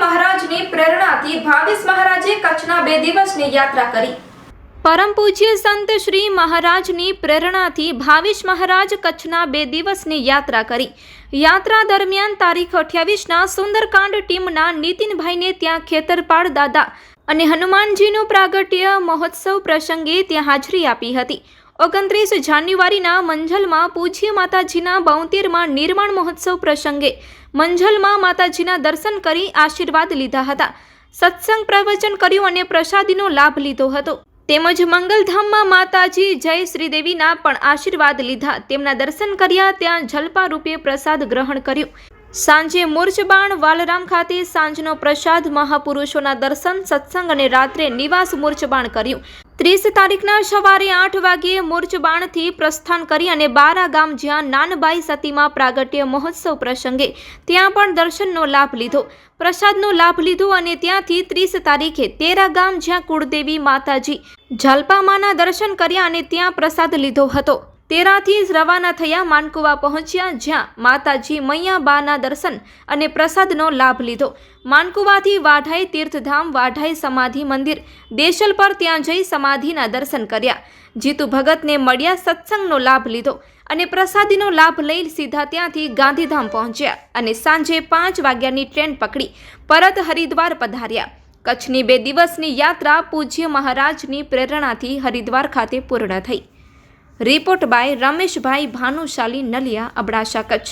મહારાજની પ્રેરણાથી ભાવિસ મહારાજે કચ્છના બે દિવસની યાત્રા કરી. પરમ પૂજ્ય સંત શ્રી મહારાજની પ્રેરણાથી ભાવેશ મહારાજ કચ્છના બે દિવસની યાત્રા કરી. યાત્રા દરમિયાન તારીખ અઠ્યાવીસના સુંદરકાંડ ટીમના નીતિનભાઈને ત્યાં ખેતરપાળ દાદા અને હનુમાનજીનું પ્રાગટ્ય મહોત્સવ પ્રસંગે ત્યાં હાજરી આપી હતી. ઓગણત્રીસ જાન્યુઆરીના મંઝલમાં પૂજ્ય માતાજીના બોતેરમાં નિર્માણ મહોત્સવ પ્રસંગે મંઝલમાં માતાજીના દર્શન કરી આશીર્વાદ લીધા હતા. સત્સંગ પ્રવચન કર્યું અને પ્રસાદીનો લાભ લીધો હતો. તેમજ મંગલધામમાં માતાજી જય શ્રીદેવીના પણ આશીર્વાદ લીધા. તેમના દર્શન કર્યા, ત્યાં જલપા રૂપે પ્રસાદ ગ્રહણ કર્યું. સાંજે મૂર્છબાણ વાલરામ ખાતે સાંજનો પ્રસાદ મહાપુરુષોના દર્શન, સત્સંગ અને રાત્રે નિવાસ મૂર્છબાણ કર્યું. ત્રીસ તારીખના સવારે આઠ વાગ્યે મૂર્છબાણથી પ્રસ્થાન કરી અને બારા ગામ જ્યાં નાનબાઈ સતીમાં પ્રાગટ્ય મહોત્સવ પ્રસંગે ત્યાં પણ દર્શનનો લાભ લીધો. પ્રસાદનો લાભ લીધો અને ત્યાંથી ત્રીસ તારીખે તેરા ગામ જ્યાં કુળદેવી માતાજી ઝાલપામાના દર્શન કર્યા અને ત્યાં પ્રસાદ લીધો હતો. તેરાથી રવાના થયા માનકુવા પહોંચ્યા, જ્યાં માતાજી મૈયાબાના દર્શન અને પ્રસાદનો લાભ લીધો. માનકુવાથી વાઢાઈ તીર્થધામ, વાઢાઈ સમાધિ મંદિર, દેશલ પર ત્યાં જઈ સમાધિના દર્શન કર્યા. જીતુ ભગતને મળ્યા, સત્સંગનો લાભ લીધો અને પ્રસાદીનો લાભ લઈ સીધા ત્યાંથી ગાંધીધામ પહોંચ્યા અને સાંજે પાંચ વાગ્યાની ટ્રેન પકડી પરત હરિદ્વાર પધાર્યા. કચ્છની બે દિવસની યાત્રા પૂજ્ય મહારાજની પ્રેરણાથી હરિદ્વાર ખાતે પૂર્ણ થઈ. Report by Rameshbhai Bhanushali Naliya Abdasa Kutch.